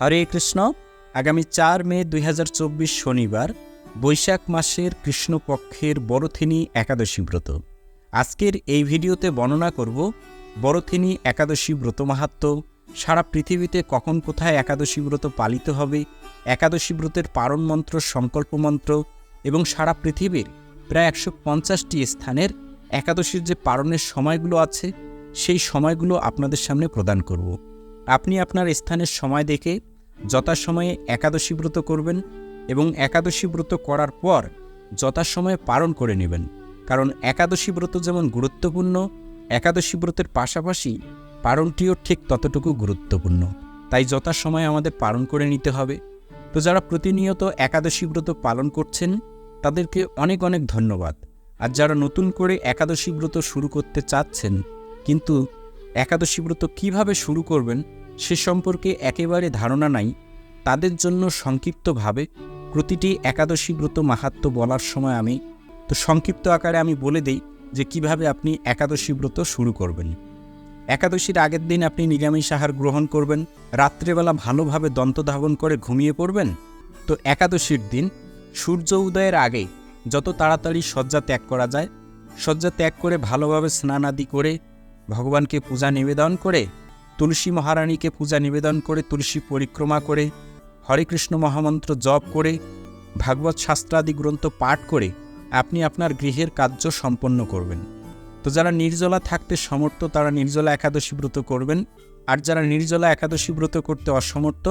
হরে কৃষ্ণ। আগামী চার মে দু হাজার চব্বিশ শনিবার, বৈশাখ মাসের কৃষ্ণপক্ষের বড়থিনী একাদশী ব্রত। আজকের এই ভিডিওতে বর্ণনা করব বড়থিনী একাদশী ব্রত মাহাত্ম। সারা পৃথিবীতে কখন কোথায় একাদশী ব্রত পালিত হবে, একাদশী ব্রতের পারণ মন্ত্র, সংকল্প মন্ত্র এবং সারা পৃথিবীর প্রায় একশো পঞ্চাশটি স্থানের একাদশীর যে পারণের সময়গুলো আছে, সেই সময়গুলো আপনাদের সামনে প্রদান করব। আপনি আপনার স্থানের সময় দেখে যথাসময়ে একাদশী ব্রত করবেন এবং একাদশী ব্রত করার পর যথাসময়ে পালন করে নেবেন। কারণ একাদশী ব্রত যেমন গুরুত্বপূর্ণ, একাদশী ব্রতের পাশাপাশি পালনটিও ঠিক ততটুকু গুরুত্বপূর্ণ। তাই যথাসময়ে আমাদের পালন করে নিতে হবে। তো যারা প্রতিনিয়ত একাদশী ব্রত পালন করছেন, তাদেরকে অনেক অনেক ধন্যবাদ। আর যারা নতুন করে একাদশী ব্রত শুরু করতে চাচ্ছেন, কিন্তু একাদশী ব্রত কীভাবে শুরু করবেন সে সম্পর্কে একেবারে ধারণা নাই, তাদের জন্য সংক্ষিপ্তভাবে প্রতিটি একাদশী ব্রত মাহাত্ম বলার সময় আমি, তো সংক্ষিপ্ত আকারে আমি বলে দিই যে কীভাবে আপনি একাদশী ব্রত শুরু করবেন। একাদশীর আগের দিন আপনি নিরামিষ আহার গ্রহণ করবেন, রাত্রেবেলা ভালোভাবে দন্তধাবন করে ঘুমিয়ে পড়বেন। তো একাদশীর দিন, সূর্য উদয়ের আগে যত তাড়াতাড়ি শয্যা ত্যাগ করা যায়, শয্যা ত্যাগ করে ভালোভাবে স্নান আদি করে, ভগবানকে পূজা নিবেদন করে তুলসী মহারানীকে পূজা নিবেদন করে, তুলসী পরিক্রমা করে, হরে কৃষ্ণ মহামন্ত্র জপ করে, ভাগবত শাস্ত্রাদি গ্রন্থ পাঠ করে আপনি আপনার গৃহের কার্য সম্পন্ন করবেন। তো যারা নির্জলা থাকতে সমর্থ, তারা নির্জলা একাদশী ব্রত করবেন। আর যারা নির্জলা একাদশী ব্রত করতে অসমর্থ,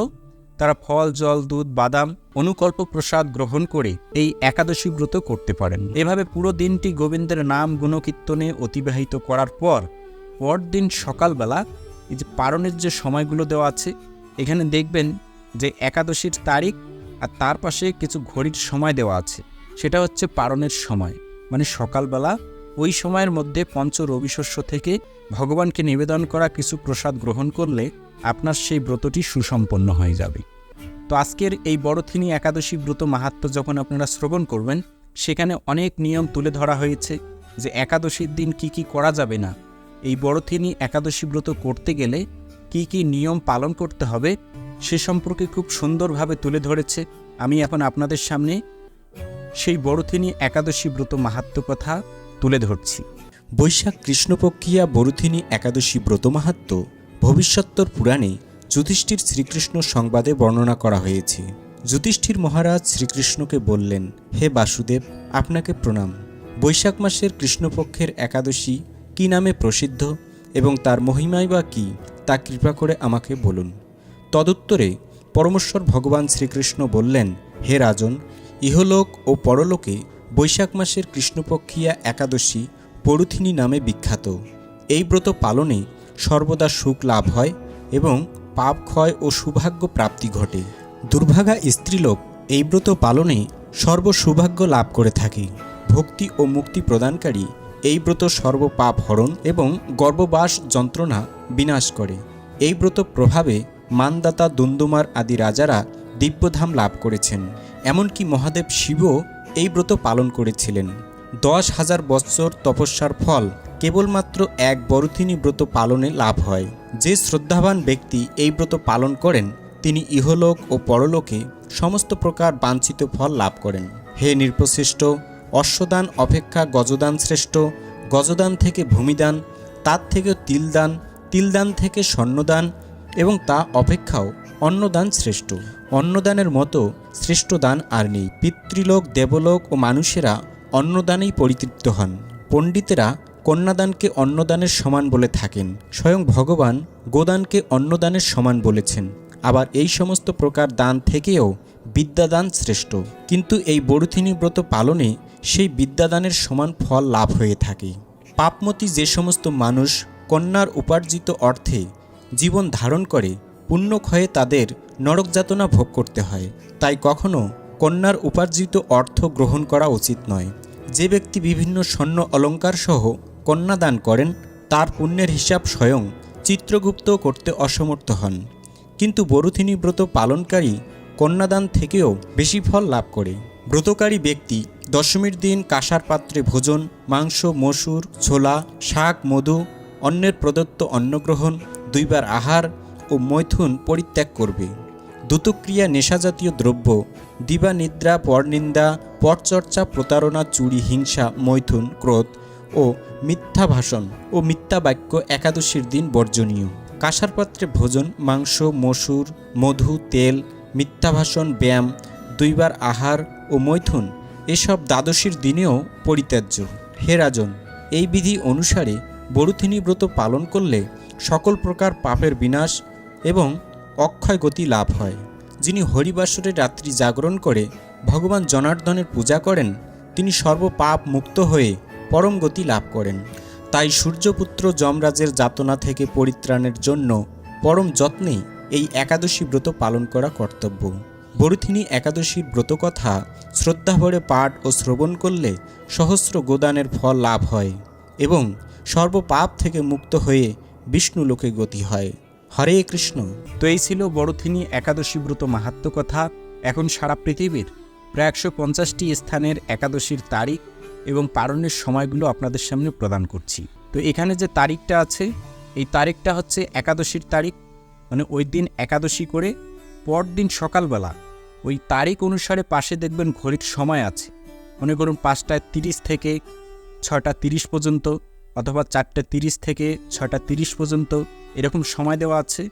তারা ফল, জল, দুধ, বাদাম, অনুকল্প প্রসাদ গ্রহণ করে এই একাদশী ব্রত করতে পারেন। এভাবে পুরো দিনটি গোবিন্দের নাম, গুণকীর্তনে অতিবাহিত করার পর পরদিন সকালবেলা এই যে পারণের যে সময়গুলো দেওয়া আছে, এখানে দেখবেন যে একাদশীর তারিখ আর তার পাশে কিছু ঘড়ির সময় দেওয়া আছে। সেটা হচ্ছে পারণের সময়। মানে সকালবেলা ওই সময়ের মধ্যে পঞ্চ রবিশস্য থেকে ভগবানকে নিবেদন করা কিছু প্রসাদ গ্রহণ করলে আপনার সেই ব্রতটি সুসম্পন্ন হয়ে যাবে। তো আজকের এই বড়থিনী একাদশী ব্রত মাহাত্ম যখন আপনারা শ্রবণ করবেন, সেখানে অনেক নিয়ম তুলে ধরা হয়েছে যে একাদশীর দিন কি কি করা যাবে না। এই বড়থিনী একাদশী ব্রত করতে গেলে কি কি নিয়ম পালন করতে হবে সে সম্পর্কে খুব সুন্দরভাবে তুলে ধরেছে। আমি এখন আপনাদের সামনে সেই বড়থিনী একাদশী ব্রত মাহাত্ম কথা তুলে ধরছি। বৈশাখ কৃষ্ণপক্ষিয়া বরুথিনী একাদশী ব্রত মাহাত্ম ভবিষ্যত্তর পুরাণে যুধিষ্ঠির শ্রীকৃষ্ণ সংবাদে বর্ণনা করা হয়েছে। যুধিষ্ঠির মহারাজ শ্রীকৃষ্ণকে বললেন, হে বাসুদেব, আপনাকে প্রণাম। বৈশাখ মাসের কৃষ্ণপক্ষের একাদশী কি নামে প্রসিদ্ধ এবং তার মহিমাই বা কী, তা কৃপা করে আমাকে বলুন। তদুত্তরে পরমেশ্বর ভগবান শ্রীকৃষ্ণ বললেন, হে রাজন, ইহলোক ও পরলোকে বৈশাখ মাসের কৃষ্ণপক্ষিয়া একাদশী পরুথিনী নামে বিখ্যাত। এই ব্রত পালনে সর্বদা সুখ লাভ হয় এবং পাপ ক্ষয় ও সৌভাগ্য প্রাপ্তি ঘটে। দুর্ভাগা স্ত্রীলোক এই ব্রত পালনে সর্বসৌভাগ্য লাভ করে থাকে। ভক্তি ও মুক্তি প্রদানকারী এই ব্রত সর্বপাপ হরণ এবং গর্ভবাস যন্ত্রণা বিনাশ করে। এই ব্রত প্রভাবে মানদাতা দুন্দুমার আদি রাজারা দিব্যধাম লাভ করেছেন। এমনকি মহাদেব শিবও এই ব্রত পালন করেছিলেন। দশ হাজার বৎসর তপস্যার ফল কেবলমাত্র এক বরথিনী ব্রত পালনে লাভ হয়। যে শ্রদ্ধাবান ব্যক্তি এই ব্রত পালন করেন, তিনি ইহলোক ও পরলোকে সমস্ত প্রকার বাঞ্ছিত ফল লাভ করেন। হে নির্পশ্রেষ্ঠ অশ্বদান, অপেক্ষা, গজদান শ্রেষ্ঠ। গজদান থেকে ভূমিদান, তার থেকে তিলদান তিলদান থেকে স্বর্ণদান এবং তা অপেক্ষাও অন্নদান শ্রেষ্ঠ। অন্নদানের মতো শ্রেষ্ঠ দান আর নেই। পিতৃলোক, দেবলোক ও মানুষেরা অন্নদানেই পরিতৃপ্ত হন। পণ্ডিতেরা কন্যাদানকে অন্নদানের সমান বলে থাকেন। স্বয়ং ভগবান গোদানকে অন্নদানের সমান বলেছেন। আবার এই সমস্ত প্রকার দান থেকেও বিদ্যাদান শ্রেষ্ঠ। কিন্তু এই বড়ুথিনী ব্রত পালনে সেই বিদ্যাদানের সমান ফল লাভ হয়ে থাকে। পাপমতি যে সমস্ত মানুষ কন্যার উপার্জিত অর্থে জীবন ধারণ করে, পুণ্যক্ষয়ে তাদের নরক যাতনা ভোগ করতে হয়। তাই কখনো কন্যার উপার্জিত অর্থ গ্রহণ করা উচিত নয়। যে ব্যক্তি বিভিন্ন স্বর্ণ অলঙ্কার সহ কন্যাদান করেন, তার পুণ্যের হিসাব স্বয়ং চিত্রগুপ্ত করতে অসমর্থ হন। কিন্তু বরুথিনী ব্রত পালনকারী কন্যাদান থেকেও বেশি ফল লাভ করে। ব্রতকারী ব্যক্তি দশমীর দিন কাঁসার পাত্রে ভোজন, মাংস, মসুর, ছোলা, শাক, মধু অন্যের প্রদত্ত অন্নগ্রহণ, দুইবার আহার ও মৈথুন পরিত্যাগ করবে। দ্রুতক্রিয়া নেশাজাতীয় দ্রব্য দিবানিদ্রা পরনিন্দা পরচর্চা প্রতারণা, চুরি, হিংসা, মৈথুন, ক্রোধ ও মিথ্যা ভাষণ ও মিথ্যা বাক্য একাদশীর দিন বর্জনীয়। কাঁসার পাত্রে ভোজন, মাংস, মসুর, মধু, তেল, মিথ্যা ভাষণ, ব্যায়াম দুইবার আহার ও মৈথুন এসব দ্বাদশীর দিনেও পরিত্যাজ্য। হে রাজন, এই বিধি অনুসারে বরুথিনী ব্রত পালন করলে সকল প্রকার পাপের বিনাশ এবং অক্ষয় গতি লাভ হয়। যিনি হরিবাসরে রাত্রি জাগরণ করে ভগবান জনার্দনের পূজা করেন, তিনি সর্বপাপ মুক্ত হয়ে পরম গতি লাভ করেন। তাই সূর্যপুত্র যমরাজের যাতনা থেকে পরিত্রাণের জন্য পরম যত্নে এই একাদশী ব্রত পালন করা কর্তব্য। বরুথিনী একাদশীর ব্রতকথা শ্রদ্ধাভরে পাঠ ও শ্রবণ করলে সহস্র গোদানের ফল লাভ হয় এবং সর্বপাপ থেকে মুক্ত হয়ে বিষ্ণু লোকে গতি হয়। হরে কৃষ্ণ। তো এই ছিল বড়থিনী একাদশী ব্রত মাহাত্ম কথা এখন সারা পৃথিবীর প্রায় একশো পঞ্চাশটি স্থানের একাদশীর তারিখ এবং পালনের সময়গুলো আপনাদের সামনে প্রদান করছি। তো এখানে যে তারিখটা আছে, এই তারিখটা হচ্ছে একাদশীর তারিখ। মানে ওই দিন একাদশী করে পরদিন সকালবেলা ওই তারিখ অনুসারে পাশে দেখবেন ঘড়ির সময় আছে। মনে করুন পাঁচটায় তিরিশ থেকে ছটা তিরিশ পর্যন্ত অথবা চারটে তিরিশ থেকে ছটা তিরিশ পর্যন্ত এরকম সময় দেওয়া আছে।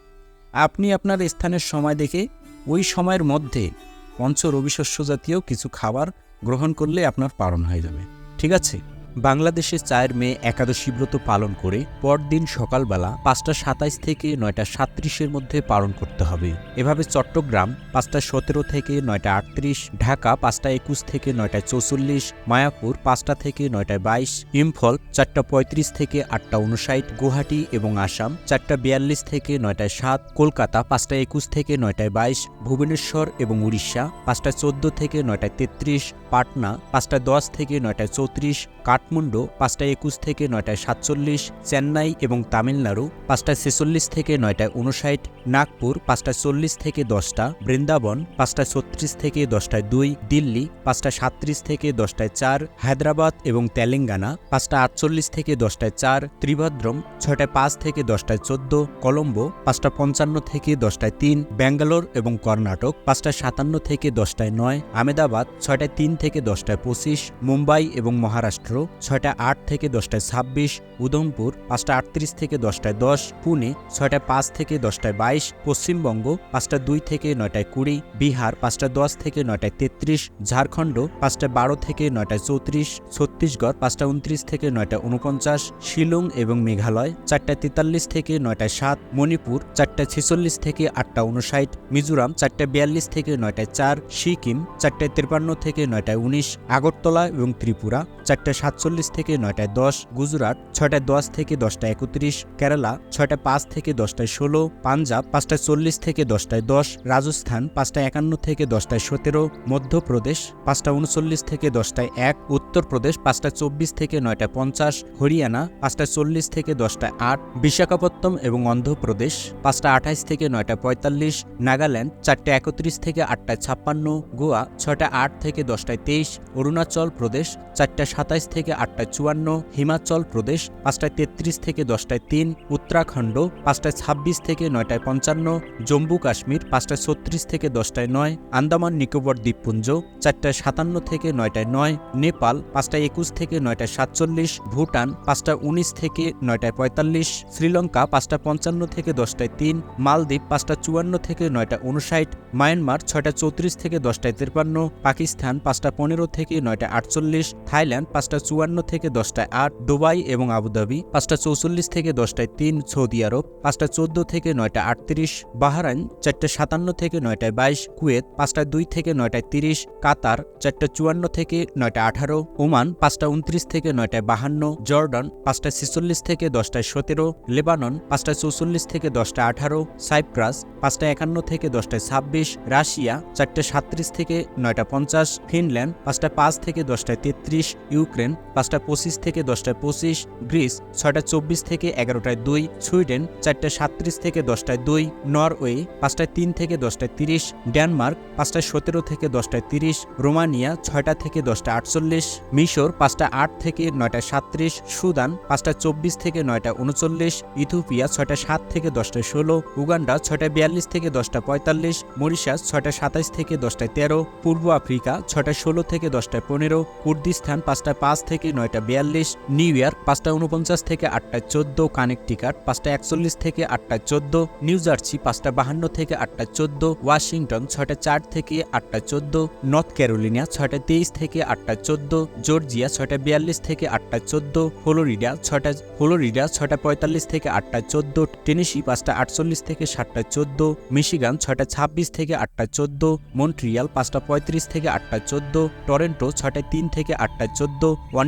আপনি আপনার স্থানের সময় দেখে ওই সময়ের মধ্যে পঞ্চ রবিশস্য জাতীয় কিছু খাবার গ্রহণ করলে আপনার পালন হয়ে যাবে। ঠিক আছে? বাংলাদেশে চায়ের মেয়ে একাদশী ব্রত পালন করে পরদিন সকালবেলা পাঁচটা সাতাইশ থেকে নয়টা সাত্রিশের মধ্যে পালন করতে হবে। এভাবে চট্টগ্রাম পাঁচটা সতেরো থেকে নয়টা আটত্রিশ, ঢাকা পাঁচটা একুশ থেকে নয়টা চৌচল্লিশ, মায়াপুর পাঁচটা থেকে নয়টা বাইশ, ইম্ফল চারটা পঁয়ত্রিশ থেকে আটটা উনষাট গুয়াহাটি এবং আসাম চারটা বিয়াল্লিশ থেকে নয়টায় সাত, কলকাতা পাঁচটা একুশ থেকে নয়টায় বাইশ, ভুবনেশ্বর এবং উড়িষ্যা পাঁচটা চোদ্দ থেকে নয়টায় তেত্রিশ, পাটনা পাঁচটা দশ থেকে নয়টায় চৌত্রিশ কাঠমান্ডু পাঁচটা একুশ থেকে নয়টায় সাতচল্লিশ, চেন্নাই এবং তামিলনাড়ু পাঁচটায় ছেচল্লিশ থেকে নয়টায় উনষাট নাগপুর পাঁচটায় চল্লিশ থেকে দশটা, বৃন্দাবন পাঁচটায় ছত্রিশ থেকে দশটায় দুই, দিল্লি পাঁচটা সাত্রিশ থেকে দশটায় চার, হায়দ্রাবাদ এবং তেলেঙ্গানা পাঁচটা আটচল্লিশ থেকে দশটায় চার, ত্রিভদ্রম ছয়টায় পাঁচ থেকে দশটায় চোদ্দ, কলম্বো পাঁচটা পঞ্চান্ন থেকে দশটায় তিন, ব্যাঙ্গালোর এবং কর্ণাটক পাঁচটা সাতান্ন থেকে দশটায় নয় আমেদাবাদ ছয়টায় তিন থেকে দশটায় পঁচিশ, মুম্বাই এবং মহারাষ্ট্র ছয়টা আট থেকে দশটায় ছাব্বিশ উদমপুর পাঁচটা আটত্রিশ থেকে দশটায় দশ, পুনে ছয়টা পাঁচ থেকে দশটায় বাইশ, পশ্চিমবঙ্গ পাঁচটা দুই থেকে নয়টায় কুড়ি, বিহার পাঁচটা দশ থেকে নয়টায় তেত্রিশ, ঝাড়খণ্ড পাঁচটা বারো থেকে নয়টায় চৌত্রিশ, ছত্তিশগড় পাঁচটা উনত্রিশ থেকে নয়টা উনপঞ্চাশ, শিলং এবং মেঘালয় চারটা তেতাল্লিশ থেকে নয়টায় সাত, মণিপুর চারটা ছেচল্লিশ থেকে আটটা উনষাট মিজোরাম চারটা বিয়াল্লিশ থেকে নয়টায় চার, সিকিম চারটায় তিপ্পান্ন থেকে নয়টায় উনিশ, আগরতলা এবং ত্রিপুরা চারটা সাতচল্লিশ থেকে নয়টায় দশ, গুজরাট ছয়টায় দশ থেকে দশটা একত্রিশ, কেরালা ছয়টা পাঁচ থেকে দশটায় ষোলো, পাঞ্জাব পাঁচটায় চল্লিশ থেকে দশটায় দশ, রাজস্থান পাঁচটায় একান্ন থেকে দশটায় সতেরো, মধ্যপ্রদেশ পাঁচটা উনচল্লিশ থেকে দশটায় এক, উত্তরপ্রদেশ পাঁচটা চব্বিশ থেকে নয়টা পঞ্চাশ, হরিয়ানা পাঁচটা চল্লিশ থেকে দশটায় আট বিশাখাপত্তম এবং অন্ধ্রপ্রদেশ পাঁচটা আঠাইশ থেকে নয়টা পঁয়তাল্লিশ, নাগাল্যান্ড চারটে একত্রিশ থেকে আটটায় ছাপ্পান্ন, গোয়া ছয়টা আট থেকে দশটায় তেইশ, অরুণাচল প্রদেশ চারটা সাতাইশ থেকে আটটায় চুয়ান্ন, হিমাচল প্রদেশ পাঁচটায় তেত্রিশ থেকে দশটায় তিন, উত্তরাখণ্ড পাঁচটায় ছাব্বিশ থেকে নয়টায় পঞ্চান্ন, জম্মু কাশ্মীর পাঁচটায় ছত্রিশ থেকে দশটায় নয়, আন্দামান নিকোবর দ্বীপপুঞ্জ চারটায় সাতান্ন থেকে নয়টায় নয়, নেপাল পাঁচটায় একুশ থেকে নয়টায় সাতচল্লিশ, ভুটান পাঁচটা উনিশ থেকে নয়টায় পঁয়তাল্লিশ, শ্রীলঙ্কা পাঁচটা পঞ্চান্ন থেকে দশটায় তিন, মালদ্বীপ পাঁচটা চুয়ান্ন থেকে নয়টা উনষাট, মায়ানমার ছয়টা চৌত্রিশ থেকে দশটায় তিপ্পান্ন পাকিস্তান পাঁচটা পনেরো থেকে নয়টা আটচল্লিশ, থাইল্যান্ড পাঁচটা চুয়ান্ন থেকে দশটায় আট দুবাই এবং আবুধাবি, পাঁচটা চৌচল্লিশ থেকে দশটায় তিন সৌদি আরব, পাঁচটা চোদ্দ থেকে নয়টা আটত্রিশ বাহারাইন, চারটে সাতান্ন থেকে নয়টায় বাইশ কুয়েত, পাঁচটা দুই থেকে নয়টায় তিরিশ কাতার, চারটা চুয়ান্ন থেকে নয়টা আঠারো ওমান, পাঁচটা উনত্রিশ থেকে নয়টায় বাহান্ন জর্ডন, পাঁচটা ছেচল্লিশ থেকে দশটায় সতেরো লেবানন, পাঁচটা চৌচল্লিশ থেকে দশটা আঠারো সাইপ্রাস, পাঁচটা একান্ন থেকে দশটায় ছাব্বিশ রাশিয়া, চারটে সাত্রিশ থেকে নয়টা পঞ্চাশ ফিনল্যান্ড, পাঁচটা পাঁচ থেকে দশটায় তেত্রিশ ইউক্রেন পাঁচটা পঁচিশ থেকে দশটায় পঁচিশ, গ্রিস ছয়টা চব্বিশ থেকে এগারোটায় দুই, সুইডেন চারটে সাত্রিশ থেকে দশটায় দুই, নরওয়ে পাঁচটায় তিন থেকে দশটায় তিরিশ, ডেনমার্ক পাঁচটায় সতেরো থেকে দশটায় তিরিশ, রোমানিয়া ছয়টা থেকে দশটা আটচল্লিশ, মিশর পাঁচটা আট থেকে নয়টা সাত্রিশ, সুদান পাঁচটা চব্বিশ থেকে নয়টা উনচল্লিশ, ইথিওপিয়া ছয়টা সাত থেকে দশটায় ষোলো, উগান্ডা ছয়টা বিয়াল্লিশ থেকে দশটা পঁয়তাল্লিশ, মরিশাস ছয়টা সাতাইশ থেকে দশটায় তেরো, পূর্ব আফ্রিকা ছয়টা ষোলো থেকে দশটায় পনেরো, কুর্দিস্তান পাঁচটা পাঁচ থেকে নয়টা বিয়াল্লিশ নিউ ইয়র্ক পাঁচটা উনপঞ্চাশ থেকে আটটা চোদ্দ কানেকটিকাট পাঁচটা একচল্লিশ থেকে আটটা চোদ্দ নিউ জার্সি পাঁচটা বাহান্ন থেকে আটটা চোদ্দ ওয়াশিংটন ছয়টা চার থেকে আটটা চোদ্দ নর্থ ক্যারোলিনা ছয়টা তেইশ থেকে আটটা চোদ্দ জর্জিয়া ছয়টা বিয়াল্লিশ থেকে আটটা চোদ্দ ফ্লোরিডা ছয়টা ফ্লোরিডা ছয়টা পঁয়তাল্লিশ থেকে আটটা চোদ্দ টেনেসি পাঁচটা আটচল্লিশ থেকে সাতটা চোদ্দ মিশিগান ছয়টা ছাব্বিশ থেকে আটটা চোদ্দ মন্ট্রিয়াল পাঁচটা পঁয়ত্রিশ থেকে আটটা চোদ্দ টরেন্টো ছয়টা তিন থেকে আটটা চোদ্দ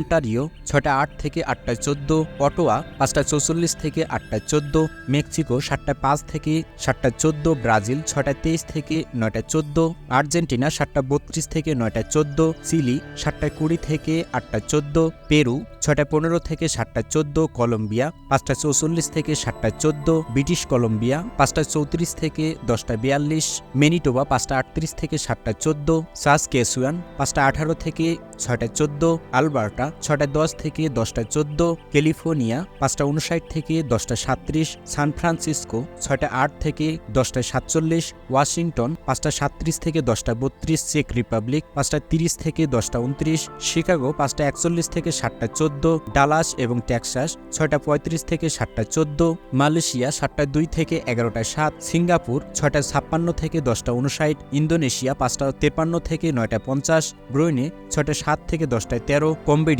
ওয়ান্টারিও ছয়টা আট থেকে আটটা চোদ্দ অটোয়া পাঁচটা চৌচল্লিশ থেকে আটটা চোদ্দ, মেক্সিকো সাতটা পাঁচ থেকে সাতটা চোদ্দ, ব্রাজিল ছয়টা তেইশ থেকে নয়টা চোদ্দ, আর্জেন্টিনা সাতটা বত্রিশ থেকে নয়টা চোদ্দ, চিলি সাতটা কুড়ি থেকে আটটা চোদ্দ, পেরু ছয়টা পনেরো থেকে সাতটা চোদ্দ, কলম্বিয়া পাঁচটা চৌচল্লিশ থেকে সাতটা চোদ্দ, ব্রিটিশ কলম্বিয়া পাঁচটা চৌত্রিশ থেকে দশটা বিয়াল্লিশ মেনিটোবা পাঁচটা আটত্রিশ থেকে সাতটা চোদ্দ, সাস কেসুয়ান পাঁচটা আঠারো থেকে ছয়টা চোদ্দ, আলবার্টা ছয়টা দশ থেকে দশটা চোদ্দ, ক্যালিফোর্নিয়া পাঁচটা উনষাট থেকে দশটা সাত্রিশ, সান ফ্রান্সিসকো ছয়টা আট থেকে দশটা সাতচল্লিশ, ওয়াশিংটন পাঁচটা সাত্রিশ থেকে দশটা বত্রিশ, চেক রিপাবলিক পাঁচটা তিরিশ থেকে দশটা উনত্রিশ, শিকাগো পাঁচটা একচল্লিশ থেকে সাতটা চোদ্দ, ডালাস এবং টেক্সাস ছয়টা পঁয়ত্রিশ থেকে সাতটা চোদ্দ, মালয়েশিয়া সাতটা দুই থেকে এগারোটা সাত, সিঙ্গাপুর ছয়টা ছাপ্পান্ন থেকে দশটা উনষাট, ইন্দোনেশিয়া পাঁচটা তেপান্ন থেকে নয়টা পঞ্চাশ, ব্রুইনে ছয়টা সাত থেকে দশটায় তেরো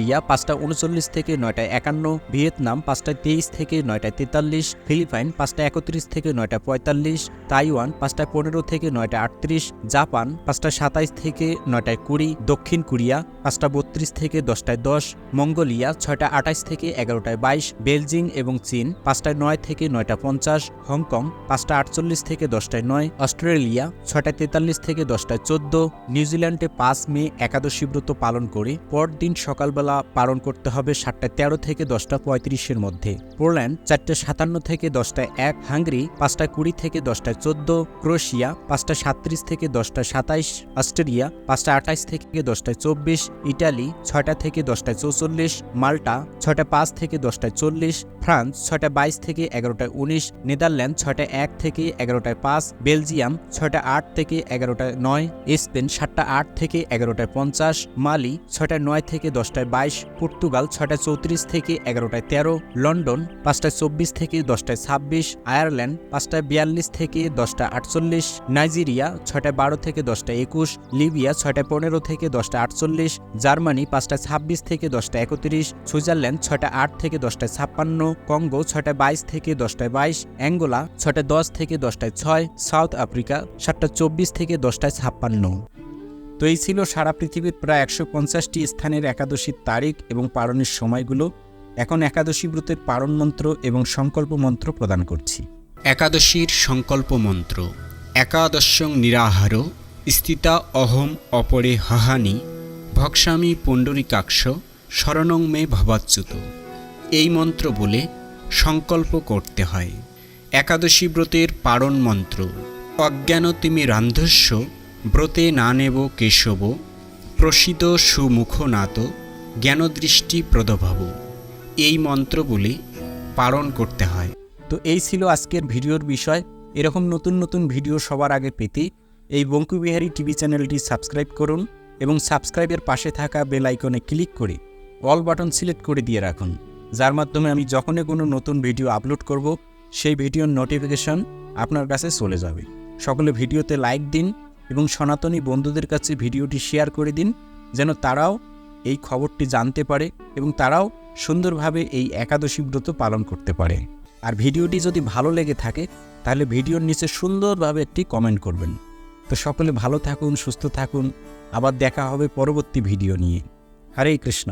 কম্বোডিয়া পাঁচটা উনচল্লিশ থেকে নয়টায় একান্ন, ভিয়েতনাম পাঁচটা তেইশ থেকে নয়টায় তেতাল্লিশ, ফিলিপাইন পাঁচটা একত্রিশ থেকে নয়টা পঁয়তাল্লিশ, তাইওয়ান পাঁচটা পনেরো থেকে নয়টা আটত্রিশ, জাপান পাঁচটা সাতাইশ থেকে নয়টায় কুড়ি, দক্ষিণ কোরিয়া পাঁচটা বত্রিশ থেকে দশটায় দশ, মঙ্গোলিয়া ছয়টা আঠাইশ থেকে এগারোটায় বাইশ, বেলজিং এবং চীন পাঁচটায় নয় থেকে নয়টা পঞ্চাশ, হংকং পাঁচটা আটচল্লিশ থেকে দশটায় নয়, অস্ট্রেলিয়া ছয়টা তেতাল্লিশ থেকে দশটায় চোদ্দ, নিউজিল্যান্ডে পাঁচ মে একাদশী ব্রত পালন করে পরদিন সকালবেলা পালন করতে হবে সাতটা তেরো থেকে দশটা পঁয়ত্রিশের মধ্যে। পোল্যান্ড চারটে সাতান্ন থেকে দশটায় এক, হাঙ্গরি পাঁচটা কুড়ি থেকে দশটায় চোদ্দ, ক্রোয়েশিয়া পাঁচটা সাত্রিশ থেকে দশটা সাতাইশ অস্ট্রেলিয়া পাঁচটা আঠাইশ থেকে দশটায় চব্বিশ, ইটালি ছয়টা থেকে দশটায় চৌচল্লিশ, মাল্টা ছয়টা পাঁচ থেকে দশটায় চল্লিশ, ফ্রান্স ছয়টা বাইশ থেকে এগারোটায় উনিশ, নেদারল্যান্ড ছয়টা এক থেকে এগারোটায় পাঁচ, বেলজিয়াম ছয়টা আট থেকে এগারোটায় নয়, স্পেন সাতটা আট থেকে এগারোটায় পঞ্চাশ, মালি ছয়টা নয় থেকে দশটায় বাইশ, পর্তুগাল ছয়টা চৌত্রিশ থেকে এগারোটায় তেরো, লন্ডন পাঁচটায় চব্বিশ থেকে দশটায় ছাব্বিশ, আয়ারল্যান্ড পাঁচটায় বিয়াল্লিশ থেকে দশটা আটচল্লিশ, নাইজেরিয়া ছয়টা বারো থেকে দশটা একুশ, লিবিয়া ছয়টা পনেরো থেকে দশটা আটচল্লিশ, জার্মানি পাঁচটা ছাব্বিশ থেকে দশটা একত্রিশ, সুইজারল্যান্ড ছয়টা আট থেকে দশটায় ছাপ্পান্ন, কঙ্গো ছয়টা বাইশ থেকে দশটায় বাইশ, অ্যাঙ্গোলা ছয়টা দশ থেকে দশটায় ছয়, সাউথ আফ্রিকা সাতটা চব্বিশ থেকে দশটায় ছাপ্পান্ন। তো এই ছিল সারা পৃথিবীর প্রায় একশো পঞ্চাশটি স্থানের একাদশীর তারিখ এবং পালনের সময়গুলো। এখন একাদশী ব্রতের পারণ মন্ত্র এবং সংকল্প মন্ত্র প্রদান করছি। একাদশীর সংকল্প মন্ত্র, একাদশং নিরাহার, স্থিতা অহম অপরে হাহানি ভক্সামি পুণ্ডরিকাক্ষ, শরণং মে ভবাচ্যুত। এই মন্ত্র বলে সংকল্প করতে হয়। একাদশী ব্রতের পারণ মন্ত্র অজ্ঞান তিমি রান্ধস্য ব্রতে না নেব কেশব প্রসিত সুমুখ নাত জ্ঞানদৃষ্টি প্রদভাব। এই মন্ত্র বলে পালন করতে হয়। তো এই ছিল আজকের ভিডিওর বিষয়। এরকম নতুন নতুন ভিডিও সবার আগে পেতে এই বঙ্কুবিহারী টিভি চ্যানেলটি সাবস্ক্রাইব করুন এবং সাবস্ক্রাইবের পাশে থাকা বেল আইকনে ক্লিক করে অল বাটন সিলেক্ট করে দিয়ে রাখুন। যার মাধ্যমে আমি যখনই কোনো নতুন ভিডিও আপলোড করব, সেই ভিডিওর নোটিফিকেশন আপনার কাছে চলে যাবে। সকলে ভিডিওতে লাইক দিন এবং সনাতনী বন্ধুদের কাছে ভিডিওটি শেয়ার করে দিন, যেন তারাও এই খবরটি জানতে পারে এবং তারাও সুন্দরভাবে এই একাদশী ব্রত পালন করতে পারে। আর ভিডিওটি যদি ভালো লেগে থাকে, তাহলে ভিডিওর নিচে সুন্দরভাবে একটি কমেন্ট করবেন। তো সকলে ভালো থাকুন, সুস্থ থাকুন। আবার দেখা হবে পরবর্তী ভিডিও নিয়ে। হরে কৃষ্ণ।